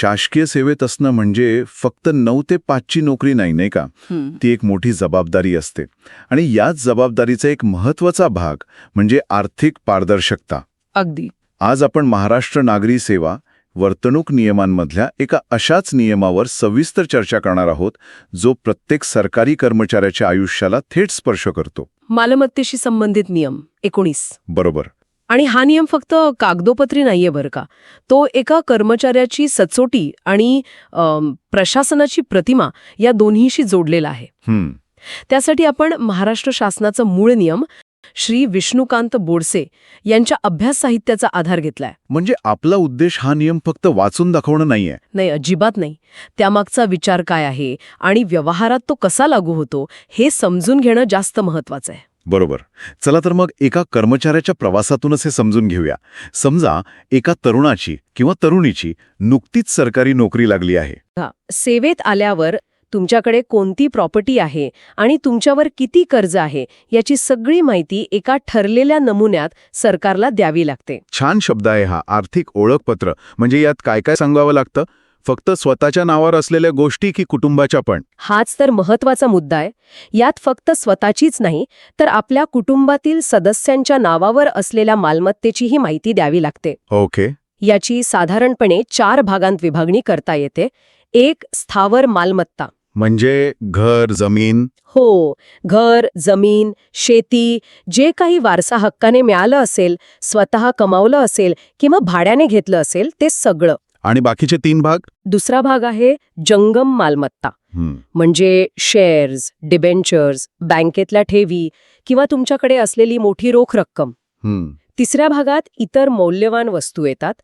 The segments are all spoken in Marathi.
शासकीय सेवेत असणं म्हणजे फक्त नऊ ते पाचची नोकरी नाही नाही का. ती एक मोठी जबाबदारी असते. आणि याच जबाबदारीचा एक महत्त्वाचा भाग म्हणजे आर्थिक पारदर्शकता. अगदी. आज आपण महाराष्ट्र नागरी सेवा वर्तणूक नियमांमधल्या एका अशाच नियमावर सविस्तर चर्चा करणार आहोत जो प्रत्येक सरकारी कर्मचाऱ्याच्या आयुष्याला थेट स्पर्श करतो. मालमत्तेशी संबंधित नियम एकोणीस. बरोबर. आणि हा नियम फक्त कागदोपत्री नाहीये बरं का. तो एका कर्मचाऱ्याची सचोटी आणि प्रशासनाची प्रतिमा या दोन्हीशी जोडलेला आहे. त्यासाठी आपण महाराष्ट्र शासनाचा मूळ नियम श्री विष्णुकांत बोडसे यांच्या अभ्यास साहित्याचा आधार घेतलाय. म्हणजे आपला उद्देश हा नियम फक्त वाचून दाखवणं नाहीये? नाही अजिबात नाही. त्यामागचा विचार काय आहे आणि व्यवहारात तो कसा लागू होतो हे समजून घेणं जास्त महत्वाचं आहे. बरोबर. चला तर मग एका कर्मचाऱ्याच्या प्रवासातूनच हे समजून घेऊया. समजा एका तरुणाची किंवा तरुणीची नुकतीच सरकारी नोकरी लागली आहे. सेवेत आल्यावर तुमच्याकडे कोणती प्रॉपर्टी आहे आणि तुमच्यावर किती कर्ज आहे याची सगळी माहिती एका ठरलेल्या नमुन्यात सरकारला द्यावी लागते. छान शब्द आहे हा. आर्थिक ओळखपत्र. म्हणजे यात काय काय सांगावं लागतं? फक्त स्वतःच्या नावावर असलेल्या गोष्टी की कुटुंबाच्या पण? हाच तर महत्त्वाचा मुद्दा आहे. यात फक्त स्वतःचीच नाही तर आपल्या कुटुंबातील सदस्यांच्या नावावर असलेल्या मालमत्तेचीही माहिती द्यावी लागते. ओके. याची साधारणपणे चार भागांत विभागणी करता येते. एक स्थावर मालमत्ता. म्हणजे घर जमीन? हो घर जमीन शेती जे काही वारसा हक्काने मिळालं असेल स्वतः कमावलं असेल किंवा भाड्याने घेतलं असेल ते सगळं. आणि बाकीचे तीन भाग? दुसरा भाग आहे जंगम मालमत्ता. म्हणजे शेअर्स डिबेंचर्स बँकेतल्या ठेवी किंवा तुमच्याकडे असलेली मोठी रोख रक्कम. तिसऱ्या भागात इतर मौल्यवान वस्तू येतात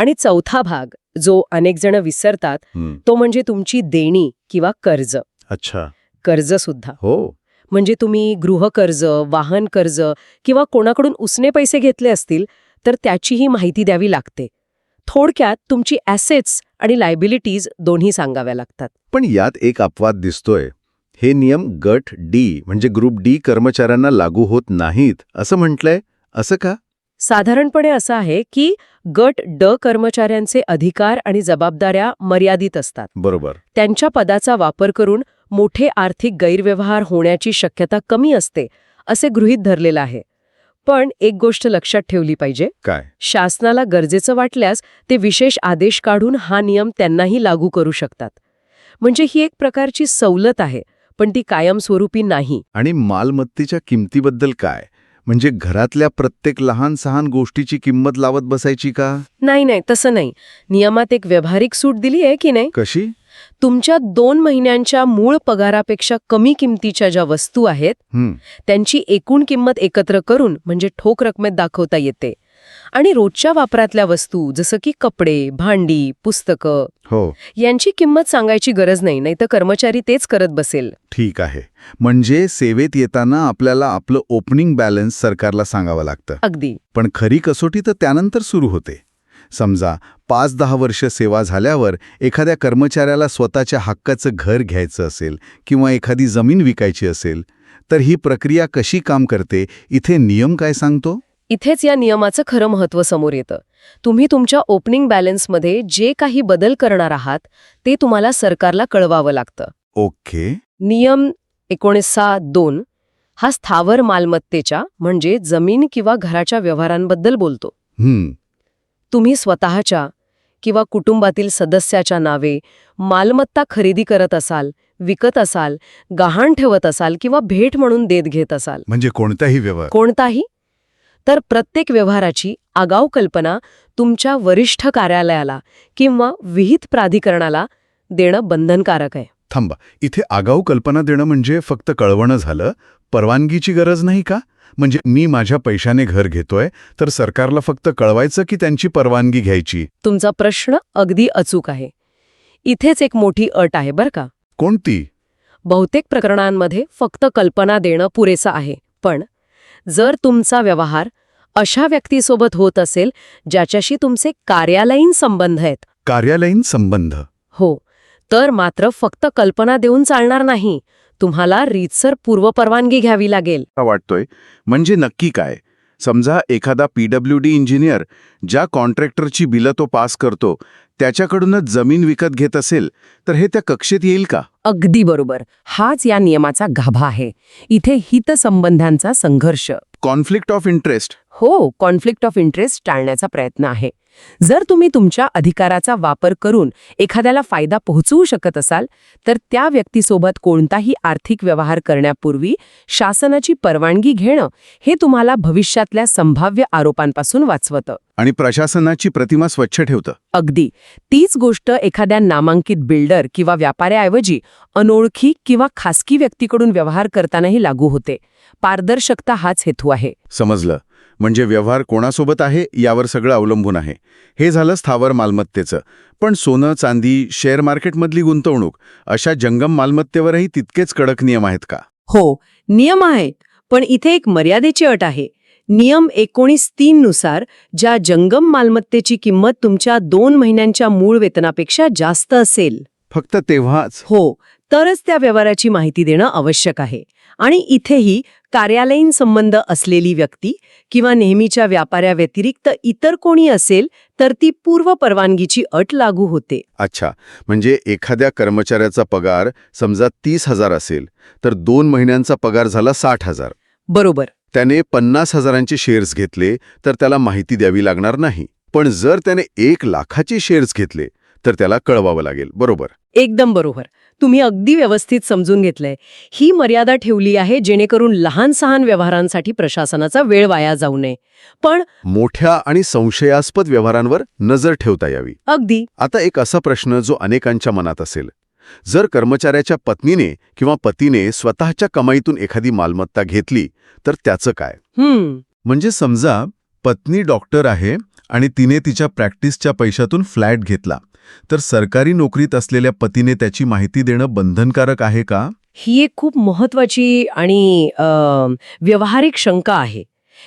आणि चौथा भाग जो अनेक जण विसरतात. तो म्हणजे तुमची देणी किंवा कर्ज. अच्छा. कर्ज सुद्धा. हो. म्हणजे तुम्ही गृहकर्ज वाहन कर्ज किंवा कोणाकडून उसने पैसे घेतले असतील तर त्याचीही माहिती द्यावी लागते. थोडक्यात तुमची ॲसेट्स आणि लायबिलिटीज दोन्ही सांगाव्या लागतात. पण यात एक अपवाद दिसतोय. हे नियम गट डी म्हणजे ग्रुप डी कर्मचाऱ्यांना लागू होत नाहीत असं म्हटलंय? असं का? साधारणपणे असं आहे की गट ड कर्मचाऱ्यांचे अधिकार आणि जबाबदाऱ्या मर्यादित असतात. बरोबर. त्यांच्या पदाचा वापर करून मोठे आर्थिक गैरव्यवहार होण्याची शक्यता कमी असते असे गृहीत धरलेलं आहे. पण एक गोष्ट लक्षात ठेवली पाहिजे. काय? शासनाला गरजेचं वाटल्यास ते विशेष आदेश काढून हा नियम त्यांनाही लागू करू शकतात. म्हणजे ही एक प्रकारची सवलत आहे पण ती कायमस्वरूपी नाही. आणि मालमत्तेच्या किमतीबद्दल काय? म्हणजे घरातल्या प्रत्येक लहान सहान गोष्टीची किंमत लावत बसायची का? नाही नाही तसं नाही. नियमात एक व्यावहारिक सूट दिली आहे की नाही? कशी? तुमच्या दोन महिन्यांच्या मूळ पगारापेक्षा कमी किमतीच्या ज्या वस्तू आहेत त्यांची एकूण किंमत एकत्र करून म्हणजे ठोक रकमेत दाखवता येते. आणि रोजच्या वापरातल्या वस्तू जसं की कपडे भांडी पुस्तकं हो. यांची किंमत सांगायची गरज नाही नाहीतर कर्मचारी तेच करत बसेल. ठीक आहे. म्हणजे सेवेत येताना आपल्याला आपलं ओपनिंग बॅलन्स सरकारला सांगावं लागतं. अगदी. पण खरी कसोटी तर त्यानंतर सुरू होते. समजा पाच दहा वर्ष सेवा झाल्यावर एखाद्या कर्मचाऱ्याला स्वतःच्या हक्काचं घर घ्यायचं असेल किंवा एखादी जमीन विकायची असेल तर ही प्रक्रिया कशी काम करते इथे नियम काय सांगतो? इथेच या नियमाचं खरं महत्त्व समोर येतं. तुम्ही तुमच्या ओपनिंग बॅलन्समध्ये जे काही बदल करणार आहात ते तुम्हाला सरकारला कळवावं लागतं. ओके. नियम एकोणीसा दोन हा स्थावर मालमत्तेच्या म्हणजे जमीन किंवा घराच्या व्यवहारांबद्दल बोलतो. हम्म. तुम्ही स्वतःच्या किंवा कुटुंबातील सदस्याच्या नावे मालमत्ता खरेदी करत असाल विकत असाल गहाण ठेवत असाल किंवा भेट म्हणून देत घेत असाल? म्हणजे कोणताही व्यवहार. कोणताही? तर प्रत्येक व्यवहाराची आगाऊ कल्पना तुमच्या वरिष्ठ कार्यालयाला किंवा विहित प्राधिकरणाला देणं बंधनकारक आहे. थांबा. इथे आगाऊ कल्पना देणं म्हणजे फक्त कळवणं झालं? परवानगीची गरज नाही का? म्हणजे मी माझ्या पैशाने घर घेतोय तर सरकारला फक्त कळवायचं की त्यांची परवानगी घ्यायची? तुमचा प्रश्न अगदी अचूक आहे. इथेच एक मोठी अट आहे बरं का? कोणती? बहुतेक प्रकरणांमध्ये फक्त कल्पना देणं पुरेसं आहे पण जर तुमचा व्यवहार अशा व्यक्तीसोबत होत असेल ज्याच्याशी तुमचे कार्यालयीन संबंध आहेत. कार्यालयीन संबंध? हो तर मात्र फक्त कल्पना देऊन चालणार नाही. तुम्हाला रीतसर पूर्वपरवानगी घ्यावी लागेल. वाटतोय म्हणजे नक्की काय? समजा एखादा पी डब्ल्यू डी इंजिनियर ज्या कॉन्ट्रॅक्टरची बिलं तो पास करतो त्याच्याकडूनच जमीन विकत घेत असेल तर हे त्या कक्षेत येईल का? अगदी बरोबर. हाच या नियमाचा गाभा आहे. इथे हितसंबंधांचा संघर्ष. Conflict of interest. हो कॉन्फ्लिक्ट ऑफ इंटरेस्ट टाळण्याचा प्रयत्न आहे. जर तुम्ही तुमच्या अधिकाराचा वापर करून एखाद्याला फायदा पोहोचवू शकत असाल तर त्या व्यक्तीसोबत कोणताही आर्थिक व्यवहार करण्यापूर्वी शासनाची परवानगी घेणं हे तुम्हाला भविष्यातल्या संभाव्य आरोपांपासून वाचवतं. आणि प्रशासनाची प्रतिमा स्वच्छ ठेवतं. अगदी. तीच गोष्ट एखाद्या नामांकित बिल्डर किंवा व्यापाऱ्याऐवजी अनोळखी किंवा खासगी व्यक्तीकडून व्यवहार करतानाही लागू होते. पारदर्शकता हाच हेतू आहे. समजलं. म्हणजे व्यवहार कोणासोबत आहे यावर सगळं अवलंबून आहे. हे झालं स्थावर मालमत्तेचं. पण सोनं चांदी शेअर मार्केटमधली गुंतवणूक अशा जंगम मालमत्तेवरही तितकेच कडक नियम आहेत का? हो नियम आहेत. पण इथे एक मर्यादेची अट आहे. नियम एकोणीस तीन नुसार ज्या जंगम मालमत्तेची किंमत तुमच्या दोन महिन्यांच्या मूळ वेतनापेक्षा जास्त असेल. फक्त तेव्हाच? हो तरच त्या व्यवहाराची माहिती देणं आवश्यक आहे. आणि इथेही कार्यालयीन संबंध असलेली व्यक्ती किंवा नेहमीच्या व्यापाऱ्याव्यतिरिक्त इतर कोणी असेल तर ती पूर्व परवानगीची अट लागू होते. अच्छा म्हणजे एखाद्या कर्मचाऱ्याचा पगार समजा तीस हजार असेल तर दोन महिन्यांचा पगार झाला साठ हजार. बरोबर. त्याने पन्नास हजारांचे शेअर्स घेतले तर त्याला माहिती द्यावी लागणार नाही. पण जर त्याने एक लाखाचे शेअर्स घेतले तर त्याला कळवावं लागेल. बरोबर. एकदम बरोबर. तुम्ही अगदी व्यवस्थित समजून घेतलंय. ही मर्यादा ठेवली आहे जेणेकरून लहान सहान व्यवहारांसाठी प्रशासनाचा वेळ वाया जाऊ नये. पण मोठ्या आणि संशयास्पद व्यवहारांवर नजर ठेवता यावी. अगदी. आता एक असा प्रश्न जो अनेकांच्या मनात असेल. जर कर्मचाऱ्याच्या पत्नीने किंवा पतीने स्वतःच्या कमाईतून एखादी मालमत्ता घेतली तर त्याचं काय? म्हणजे समजा पत्नी डॉक्टर आहे आणि तिने तिच्या प्रॅक्टिसच्या पैशातून फ्लॅट घेतला. तर सरकारी नोकरीत असलेल्या पतीने त्याची माहिती देणं बंधनकारक आहे का? ही एक खूप महत्वाची आणि व्यावहारिक शंका आहे.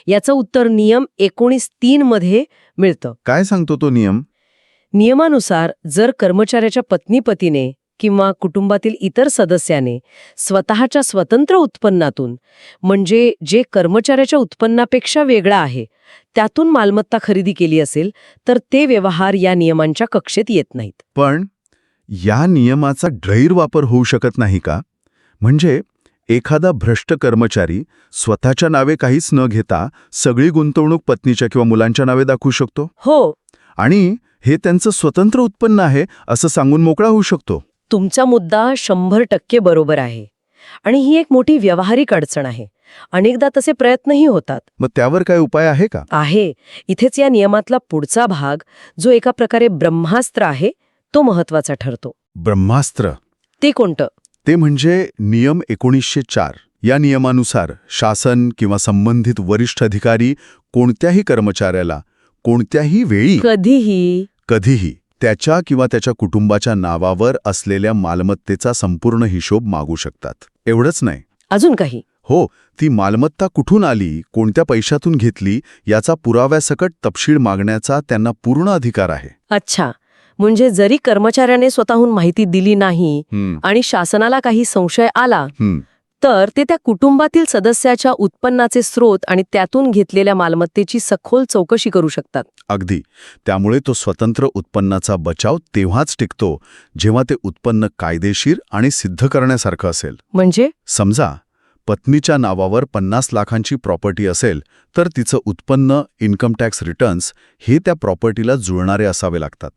याचं उत्तर नियम एकोणीस तीन मध्ये मिळतं. काय सांगतो तो नियम? नियमानुसार जर कर्मचाऱ्याच्या पत्नीपतीने किंवा कुटुंबातील इतर सदस्याने स्वतःच्या स्वतंत्र उत्पन्नातून म्हणजे जे कर्मचाऱ्याच्या उत्पन्नापेक्षा वेगळा आहे त्यातून मालमत्ता खरेदी केली असेल तर ते व्यवहार या नियमांच्या कक्षेत येत नाहीत. पण या नियमाचा गैरवापर होऊ शकत नाही का? म्हणजे एखादा भ्रष्ट कर्मचारी स्वतःच्या नावे काहीच न घेता सगळी गुंतवणूक पत्नीच्या किंवा मुलांच्या नावे दाखवू शकतो? हो. आणि हे त्यांचं स्वतंत्र उत्पन्न आहे असं सांगून मोकळा होऊ शकतो? तुमचा मुद्दा शंभर टक्के बरोबर आहे. आणि ही एक मोठी व्यावहारिक अडचण आहे. अनेकदा तसे प्रयत्नही होतात. मग त्यावर काय उपाय आहे का? आहे. इथेच या नियमातला पुढचा भाग जो एका प्रकारे ब्रह्मास्त्र आहे तो महत्त्वाचा ठरतो. ब्रह्मास्त्र? ते कोणतं? ते म्हणजे नियम एकोणीसशे चार. या नियमानुसार शासन किंवा संबंधित वरिष्ठ अधिकारी कोणत्याही कर्मचाऱ्याला कोणत्याही वेळी कधीही. कधीही त्याच्या किंवा त्याच्या कुटुंबाच्या नावावर असलेल्या मालमत्तेचा संपूर्ण हिशोब मागू शकतात. एवढंच नाही. अजून काही? हो ती मालमत्ता कुठून आली कोणत्या पैशातून घेतली याचा पुराव्यासकट तपशील मागण्याचा त्यांना पूर्ण अधिकार आहे. अच्छा. म्हणजे जरी कर्मचाऱ्याने स्वतःहून माहिती दिली नाही आणि शासनाला काही संशय आला. तर ते त्या कुटुंबातील सदस्याच्या उत्पन्नाचे स्रोत आणि त्यातून घेतलेल्या मालमत्तेची सखोल चौकशी करू शकतात. अगदी. त्यामुळे तो स्वतंत्र उत्पन्नाचा बचाव तेव्हाच टिकतो जेव्हा ते उत्पन्न कायदेशीर आणि सिद्ध करण्यासारखं असेल. म्हणजे? समजा पत्नीच्या नावावर पन्नास लाखांची प्रॉपर्टी असेल तर तिचं उत्पन्न इन्कम टॅक्स रिटर्न्स हे त्या प्रॉपर्टीला जुळणारे असावे लागतात.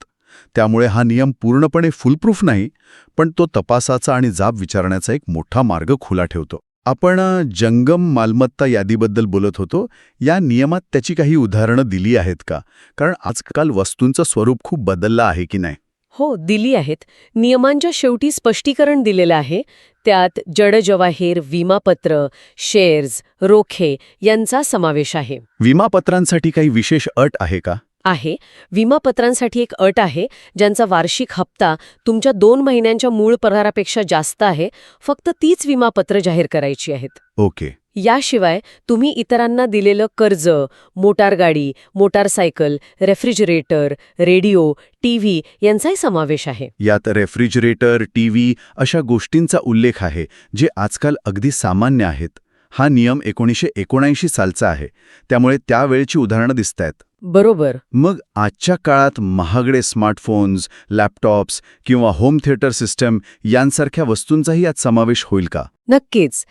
त्यामुळे हा नियम पूर्णपणे फुलप्रूफ नाही पण तो तपासाचा आणि जाब विचारण्याचा एक मोठा मार्ग खुला ठेवतो. आपण जंगम मालमत्ता यादीबद्दल बोलत होतो. या नियमात त्याची काही उदाहरणं दिली आहेत का? कारण आजकाल वस्तूंचं स्वरूप खूप बदललं आहे की नाही? हो दिली आहेत. नियमांच्या शेवटी स्पष्टीकरण दिलेलं आहे. त्यात जड जवाहीर विमापत्र शेअर्स रोखे यांचा समावेश आहे. विमापत्रांसाठी काही विशेष अट आहे का? आहे. विमापत्रांसाठी एक अट आहे ज्यांचा वार्षिक हप्ता तुमच्या दोन महिन्यांच्या मूळ पगारापेक्षा जास्त आहे फक्त तीच विमापत्र जाहीर करायची आहेत. ओके. याशिवाय तुम्ही इतरांना दिलेलं कर्ज मोटारगाडी मोटारसायकल रेफ्रिजरेटर रेडिओ टीव्ही यांचाही समावेश आहे. यात रेफ्रिजरेटर टीव्ही अशा गोष्टींचा उल्लेख आहे जे आजकाल अगदी सामान्य आहेत. हा नियम एकोणीसशे एकोणऐंशी सालचा आहे. त्यामुळे त्यावेळची उदाहरणं दिसत आहेत बरोबर. मग आजच्या काळात महागडे स्मार्टफोन्स लॅपटॉप्स किंवा होम थिएटर सिस्टम यांसारख्या वस्तूंचाही यात समावेश होईल का? नक्कीच.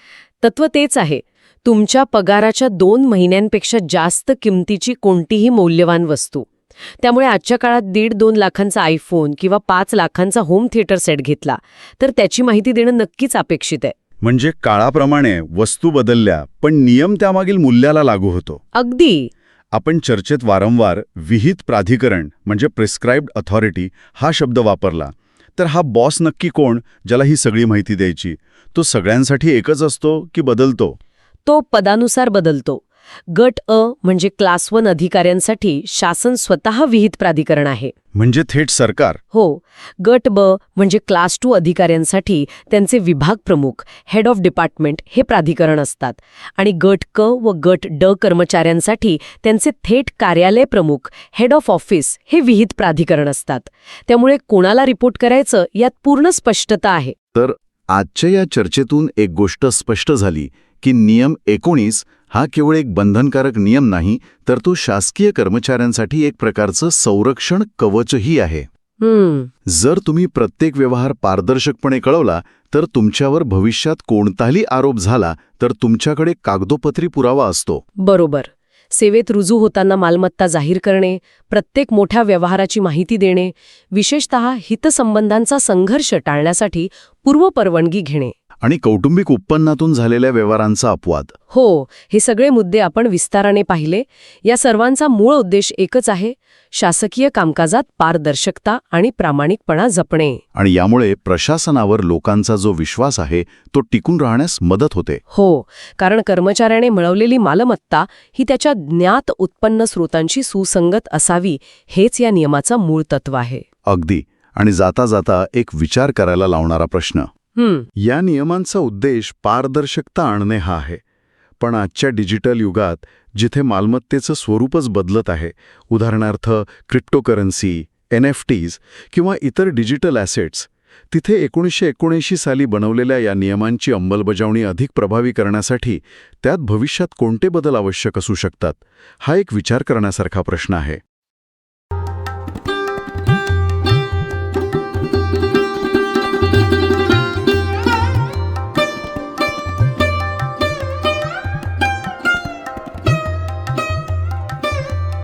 तत्व तेच आहे. तुमच्या पगाराच्या दोन महिन्यांपेक्षा जास्त किमतीची कोणतीही मौल्यवान वस्तू. त्यामुळे आजच्या काळात दीड दोन लाखांचा आयफोन किंवा पाच लाखांचा होम थिएटर सेट घेतला. तर त्याची माहिती देणं नक्कीच अपेक्षित आहे. म्हणजे काळाप्रमाणे वस्तू बदलल्या पण नियम त्यामागील मूल्याला लागू होतो. अगदी. आपण चर्चेत वारंवार विहित प्राधिकरण म्हणजे प्रिस्क्राईब्ड अथॉरिटी हा शब्द वापरला. तर हा बॉस नक्की कोण ज्याला ही सगळी माहिती द्यायची? तो सगळ्यांसाठी एकच असतो की बदलतो? तो पदानुसार बदलतो. गट अ म्हणजे क्लास वन अधिकाऱ्यांसाठी शासन स्वतः विहित प्राधिकरण आहे. म्हणजे थेट सरकार. हो. गट ब म्हणजे क्लास टू अधिकाऱ्यांसाठी त्यांचे विभाग प्रमुख हेड ऑफ डिपार्टमेंट हे प्राधिकरण असतात. आणि गट क व गट ड कर्मचाऱ्यांसाठी त्यांचे थेट कार्यालय प्रमुख हेड ऑफ ऑफिस हे विहित प्राधिकरण असतात. त्यामुळे कोणाला रिपोर्ट करायचं यात पूर्ण स्पष्टता आहे. तर आजच्या या चर्चेतून एक गोष्ट स्पष्ट झाली की नियम एकोणीस हा केवळ एक बंधनकारक नियम नाही तर तो शासकीय कर्मचाऱ्यांसाठी एक प्रकारचं संरक्षण कवचही आहे. जर तुम्ही प्रत्येक व्यवहार पारदर्शकपणे कळवला तर तुमच्यावर भविष्यात कोणताही आरोप झाला तर तुमच्याकडे कागदोपत्री पुरावा असतो. बरोबर. सेवेत रुजू होताना मालमत्ता जाहीर करणे प्रत्येक मोठ्या व्यवहाराची माहिती देणे विशेषतः हितसंबंधांचा संघर्ष टाळण्यासाठी पूर्वपरवानगी घेणे. आणि कौटुंबिक उत्पन्नातून झालेल्या व्यवहारांचा अपवाद. हो हे सगळे मुद्दे आपण विस्ताराने पाहिले. या सर्वांचा मूळ उद्देश एकच आहे शासकीय कामकाजात पारदर्शकता आणि प्रामाणिकपणा जपणे. आणि यामुळे प्रशासनावर लोकांचा जो विश्वास आहे तो टिकून राहण्यास मदत होते. हो कारण कर्मचाऱ्याने मिळवलेली मालमत्ता ही त्याच्या ज्ञात उत्पन्न स्रोतांशी सुसंगत असावी हेच या नियमाचा मूळ तत्व आहे. अगदी. आणि जाता जाता एक विचार करायला लावणारा प्रश्न. या नियमांचा उद्देश पारदर्शकता आणणे हा आहे. पण आजच्या डिजिटल युगात जिथे मालमत्तेचं स्वरूपच बदलत आहे उदाहरणार्थ क्रिप्टोकरन्सी एन एफ टीज किंवा इतर डिजिटल ॲसेट्स तिथे एकोणीसशे एकोणऐंशी साली बनवलेल्या या नियमांची अंमलबजावणी अधिक प्रभावी करण्यासाठी त्यात भविष्यात कोणते बदल आवश्यक असू शकतात हा एक विचार करण्यासारखा प्रश्न आहे.